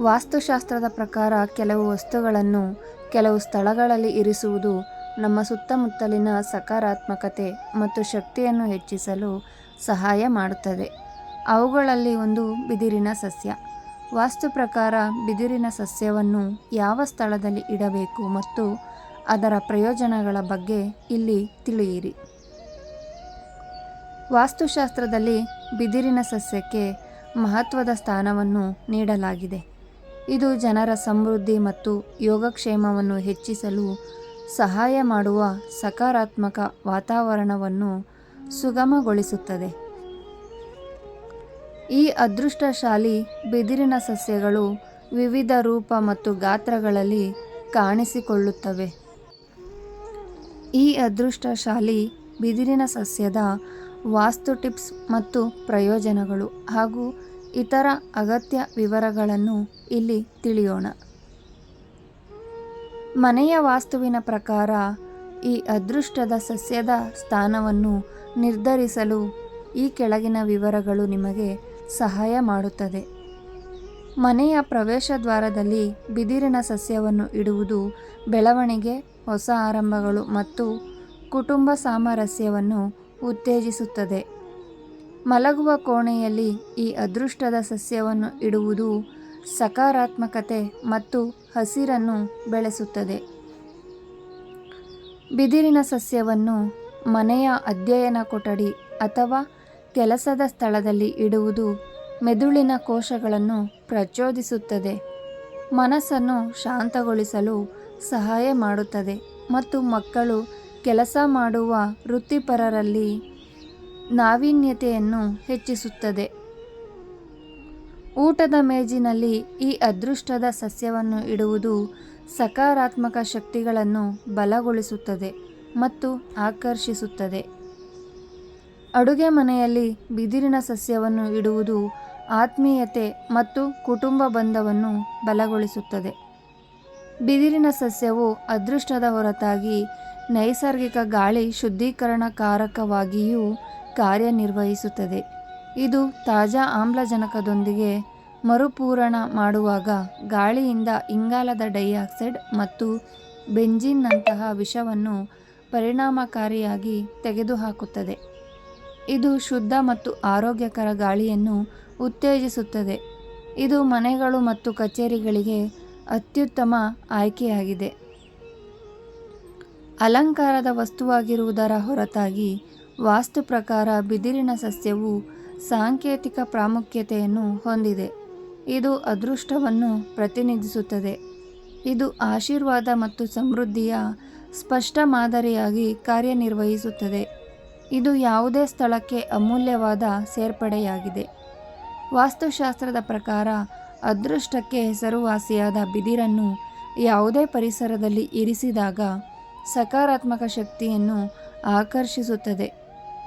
ವಾಸ್ತುಶಾಸ್ತ್ರದ ಪ್ರಕಾರ ಕೆಲವು ವಸ್ತುಗಳನ್ನು ಕೆಲವು ಸ್ಥಳಗಳಲ್ಲಿ ಇರಿಸುವುದು ನಮ್ಮ ಸುತ್ತಮುತ್ತಲಿನ ಸಕಾರಾತ್ಮಕತೆ ಮತ್ತು ಶಕ್ತಿಯನ್ನು ಹೆಚ್ಚಿಸಲು ಸಹಾಯ ಮಾಡುತ್ತದೆ. ಅವುಗಳಲ್ಲಿ ಒಂದು ಬಿದಿರಿನ ಸಸ್ಯ. ವಾಸ್ತು ಪ್ರಕಾರ ಬಿದಿರಿನ ಸಸ್ಯವನ್ನು ಯಾವ ಸ್ಥಳದಲ್ಲಿ ಇಡಬೇಕು ಮತ್ತು ಅದರ ಪ್ರಯೋಜನಗಳ ಬಗ್ಗೆ ಇಲ್ಲಿ ತಿಳಿಯಿರಿ. ವಾಸ್ತುಶಾಸ್ತ್ರದಲ್ಲಿ ಬಿದಿರಿನ ಸಸ್ಯಕ್ಕೆ ಮಹತ್ವದ ಸ್ಥಾನವನ್ನು ನೀಡಲಾಗಿದೆ. ಇದು ಜನರ ಸಮೃದ್ಧಿ ಮತ್ತು ಯೋಗಕ್ಷೇಮವನ್ನು ಹೆಚ್ಚಿಸಲು ಸಹಾಯ ಮಾಡುವ ಸಕಾರಾತ್ಮಕ ವಾತಾವರಣವನ್ನು ಸುಗಮಗೊಳಿಸುತ್ತದೆ. ಈ ಅದೃಷ್ಟಶಾಲಿ ಬಿದಿರಿನ ಸಸ್ಯಗಳು ವಿವಿಧ ರೂಪ ಮತ್ತು ಗಾತ್ರಗಳಲ್ಲಿ ಕಾಣಿಸಿಕೊಳ್ಳುತ್ತವೆ. ಈ ಅದೃಷ್ಟಶಾಲಿ ಬಿದಿರಿನ ಸಸ್ಯದ ವಾಸ್ತು ಟಿಪ್ಸ್ ಮತ್ತು ಪ್ರಯೋಜನಗಳು ಹಾಗೂ ಇತರ ಅಗತ್ಯ ವಿವರಗಳನ್ನು ಇಲ್ಲಿ ತಿಳಿಯೋಣ. ಮನೆಯ ವಾಸ್ತುವಿನ ಪ್ರಕಾರ ಈ ಅದೃಷ್ಟದ ಸಸ್ಯದ ಸ್ಥಾನವನ್ನು ನಿರ್ಧರಿಸಲು ಈ ಕೆಳಗಿನ ವಿವರಗಳು ನಿಮಗೆ ಸಹಾಯ ಮಾಡುತ್ತದೆ. ಮನೆಯ ಪ್ರವೇಶ ದ್ವಾರದಲ್ಲಿ ಬಿದಿರಿನ ಸಸ್ಯವನ್ನು ಇಡುವುದು ಬೆಳವಣಿಗೆ, ಹೊಸ ಆರಂಭಗಳು ಮತ್ತು ಕುಟುಂಬ ಸಾಮರಸ್ಯವನ್ನು ಉತ್ತೇಜಿಸುತ್ತದೆ. ಮಲಗುವ ಕೋಣೆಯಲ್ಲಿ ಈ ಅದೃಷ್ಟದ ಸಸ್ಯವನ್ನು ಇಡುವುದು ಸಕಾರಾತ್ಮಕತೆ ಮತ್ತು ಹಸಿರನ್ನು ಬೆಳೆಸುತ್ತದೆ. ಬಿದಿರಿನ ಸಸ್ಯವನ್ನು ಮನೆಯ ಅಧ್ಯಯನ ಕೊಠಡಿ ಅಥವಾ ಕೆಲಸದ ಸ್ಥಳದಲ್ಲಿ ಇಡುವುದು ಮೆದುಳಿನ ಕೋಶಗಳನ್ನು ಪ್ರಚೋದಿಸುತ್ತದೆ. ಮನಸ್ಸನ್ನು ಶಾಂತಗೊಳಿಸಲು ಸಹಾಯ ಮಾಡುತ್ತದೆ ಮತ್ತು ಮಕ್ಕಳು ಕೆಲಸ ಮಾಡುವ ವೃತ್ತಿಪರರಲ್ಲಿ ನಾವೀನ್ಯತೆಯನ್ನು ಹೆಚ್ಚಿಸುತ್ತದೆ. ಊಟದ ಮೇಜಿನಲ್ಲಿ ಈ ಅದೃಷ್ಟದ ಸಸ್ಯವನ್ನು ಇಡುವುದು ಸಕಾರಾತ್ಮಕ ಶಕ್ತಿಗಳನ್ನು ಬಲಗೊಳಿಸುತ್ತದೆ ಮತ್ತು ಆಕರ್ಷಿಸುತ್ತದೆ. ಅಡುಗೆ ಮನೆಯಲ್ಲಿ ಬಿದಿರಿನ ಸಸ್ಯವನ್ನು ಇಡುವುದು ಆತ್ಮೀಯತೆ ಮತ್ತು ಕುಟುಂಬ ಬಂಧವನ್ನು ಬಲಗೊಳಿಸುತ್ತದೆ. ಬಿದಿರಿನ ಸಸ್ಯವು ಅದೃಷ್ಟದ ಹೊರತಾಗಿ ನೈಸರ್ಗಿಕ ಗಾಳಿ ಶುದ್ಧೀಕರಣಕಾರಕವಾಗಿಯೂ ಕಾರ್ಯನಿರ್ವಹಿಸುತ್ತದೆ. ಇದು ತಾಜಾ ಆಮ್ಲಜನಕದೊಂದಿಗೆ ಮರುಪೂರಣ ಮಾಡುವಾಗ ಗಾಳಿಯಿಂದ ಇಂಗಾಲದ ಡೈಆಕ್ಸೈಡ್ ಮತ್ತು ಬೆಂಜಿನ್ನಂತಹ ವಿಷವನ್ನು ಪರಿಣಾಮಕಾರಿಯಾಗಿ ತೆಗೆದುಹಾಕುತ್ತದೆ. ಇದು ಶುದ್ಧ ಮತ್ತು ಆರೋಗ್ಯಕರ ಗಾಳಿಯನ್ನು ಉತ್ತೇಜಿಸುತ್ತದೆ. ಇದು ಮನೆಗಳು ಮತ್ತು ಕಚೇರಿಗಳಿಗೆ ಅತ್ಯುತ್ತಮ ಆಯ್ಕೆಯಾಗಿದೆ. ಅಲಂಕಾರದ ವಸ್ತುವಾಗಿರುವುದರ ಹೊರತಾಗಿ ವಾಸ್ತು ಪ್ರಕಾರ ಬಿದಿರಿನ ಸಸ್ಯವು ಸಾಂಕೇತಿಕ ಪ್ರಾಮುಖ್ಯತೆಯನ್ನು ಹೊಂದಿದೆ. ಇದು ಅದೃಷ್ಟವನ್ನು ಪ್ರತಿನಿಧಿಸುತ್ತದೆ. ಇದು ಆಶೀರ್ವಾದ ಮತ್ತು ಸಮೃದ್ಧಿಯ ಸ್ಪಷ್ಟ ಮಾದರಿಯಾಗಿ ಕಾರ್ಯನಿರ್ವಹಿಸುತ್ತದೆ. ಇದು ಯಾವುದೇ ಸ್ಥಳಕ್ಕೆ ಅಮೂಲ್ಯವಾದ ಸೇರ್ಪಡೆಯಾಗಿದೆ. ವಾಸ್ತುಶಾಸ್ತ್ರದ ಪ್ರಕಾರ ಅದೃಷ್ಟಕ್ಕೆ ಹೆಸರುವಾಸಿಯಾದ ಬಿದಿರನ್ನು ಯಾವುದೇ ಪರಿಸರದಲ್ಲಿ ಇರಿಸಿದಾಗ ಸಕಾರಾತ್ಮಕ ಶಕ್ತಿಯನ್ನು ಆಕರ್ಷಿಸುತ್ತದೆ.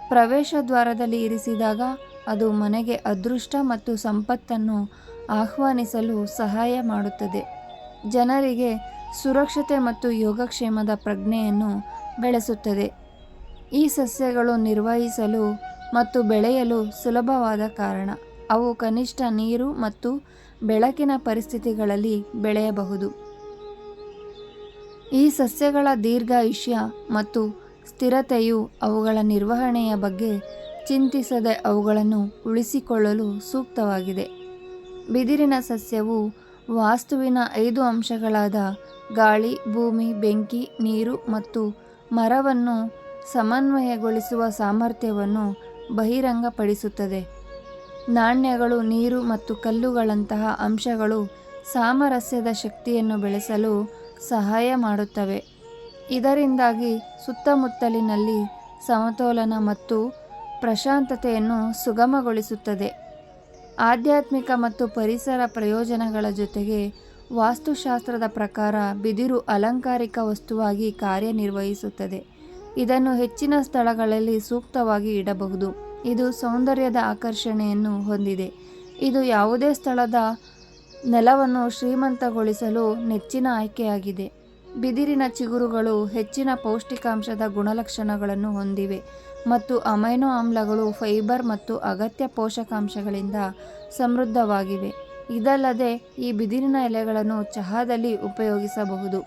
ಪ್ರವೇಶ ದ್ವಾರದಲ್ಲಿ ಇರಿಸಿದಾಗ ಅದು ಮನೆಗೆ ಅದೃಷ್ಟ ಮತ್ತು ಸಂಪತ್ತನ್ನು ಆಹ್ವಾನಿಸಲು ಸಹಾಯ ಮಾಡುತ್ತದೆ. ಜನರಿಗೆ ಸುರಕ್ಷತೆ ಮತ್ತು ಯೋಗಕ್ಷೇಮದ ಪ್ರಜ್ಞೆಯನ್ನು ಬೆಳೆಸುತ್ತದೆ. ಈ ಸಸ್ಯಗಳು ನಿರ್ವಹಿಸಲು ಮತ್ತು ಬೆಳೆಯಲು ಸುಲಭವಾದ ಕಾರಣ. ಅವು ಕನಿಷ್ಠ ನೀರು ಮತ್ತು ಬೆಳಕಿನ ಪರಿಸ್ಥಿತಿಗಳಲ್ಲಿ ಬೆಳೆಯಬಹುದು. ಈ ಸಸ್ಯಗಳ ದೀರ್ಘಾಯುಷ್ಯ ಮತ್ತು ಸ್ಥಿರತೆಯು ಅವುಗಳ ನಿರ್ವಹಣೆಯ ಬಗ್ಗೆ ಚಿಂತಿಸದೆ ಅವುಗಳನ್ನು ಉಳಿಸಿಕೊಳ್ಳಲು ಸೂಕ್ತವಾಗಿದೆ. ಬಿದಿರಿನ ಸಸ್ಯವು ವಾಸ್ತುವಿನ ಐದು ಅಂಶಗಳಾದ ಗಾಳಿ, ಭೂಮಿ, ಬೆಂಕಿ, ನೀರು ಮತ್ತು ಮರವನ್ನು ಸಮನ್ವಯಗೊಳಿಸುವ ಸಾಮರ್ಥ್ಯವನ್ನು ಬಹಿರಂಗಪಡಿಸುತ್ತದೆ. ನಾಣ್ಯಗಳು, ನೀರು ಮತ್ತು ಕಲ್ಲುಗಳಂತಹ ಅಂಶಗಳು ಸಾಮರಸ್ಯದ ಶಕ್ತಿಯನ್ನು ಬೆಳೆಸಲು ಸಹಾಯ ಮಾಡುತ್ತವೆ. ಇದರಿಂದಾಗಿ ಸುತ್ತಮುತ್ತಲಿನಲ್ಲಿ ಸಮತೋಲನ ಮತ್ತು ಪ್ರಶಾಂತತೆಯನ್ನು ಸುಗಮಗೊಳಿಸುತ್ತದೆ. ಆಧ್ಯಾತ್ಮಿಕ ಮತ್ತು ಪರಿಸರ ಪ್ರಯೋಜನಗಳ ಜೊತೆಗೆ ವಾಸ್ತುಶಾಸ್ತ್ರದ ಪ್ರಕಾರ ಬಿದಿರು ಅಲಂಕಾರಿಕ ವಸ್ತುವಾಗಿ ಕಾರ್ಯನಿರ್ವಹಿಸುತ್ತದೆ. ಇದನ್ನು ಹೆಚ್ಚಿನ ಸ್ಥಳಗಳಲ್ಲಿ ಸೂಕ್ತವಾಗಿ ಇಡಬಹುದು. ಇದು ಸೌಂದರ್ಯದ ಆಕರ್ಷಣೆಯನ್ನು ಹೊಂದಿದೆ. ಇದು ಯಾವುದೇ ಸ್ಥಳದ ನೆಲವನ್ನು ಶ್ರೀಮಂತಗೊಳಿಸಲು ನೆಚ್ಚಿನ ಆಯ್ಕೆಯಾಗಿದೆ. ಬಿದಿರಿನ ಚಿಗುರುಗಳು ಹೆಚ್ಚಿನ ಪೌಷ್ಟಿಕಾಂಶದ ಗುಣಲಕ್ಷಣಗಳನ್ನು ಹೊಂದಿವೆ ಮತ್ತು ಅಮೈನೋ ಆಮ್ಲಗಳು ಫೈಬರ್ ಮತ್ತು ಅಗತ್ಯ ಪೋಷಕಾಂಶಗಳಿಂದ ಸಮೃದ್ಧವಾಗಿವೆ. ಇದಲ್ಲದೆ ಈ ಬಿದಿರಿನ ಎಲೆಗಳನ್ನು ಚಹಾದಲ್ಲಿ ಉಪಯೋಗಿಸಬಹುದು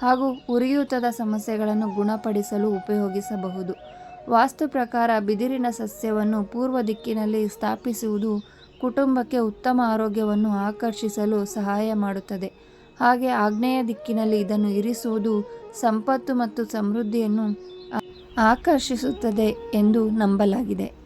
ಹಾಗೂ ಉರಿಯೂತದ ಸಮಸ್ಯೆಗಳನ್ನು ಗುಣಪಡಿಸಲು ಉಪಯೋಗಿಸಬಹುದು. ವಾಸ್ತು ಪ್ರಕಾರ ಬಿದಿರಿನ ಸಸ್ಯವನ್ನು ಪೂರ್ವ ದಿಕ್ಕಿನಲ್ಲಿ ಸ್ಥಾಪಿಸುವುದು ಕುಟುಂಬಕ್ಕೆ ಉತ್ತಮ ಆರೋಗ್ಯವನ್ನು ಆಕರ್ಷಿಸಲು ಸಹಾಯ ಮಾಡುತ್ತದೆ. ಹಾಗೆ ಆಗ್ನೇಯ ದಿಕ್ಕಿನಲ್ಲಿ ಇದನ್ನು ಇರಿಸುವುದು ಸಂಪತ್ತು ಮತ್ತು ಸಮೃದ್ಧಿಯನ್ನು ಆಕರ್ಷಿಸುತ್ತದೆ ಎಂದು ನಂಬಲಾಗಿದೆ.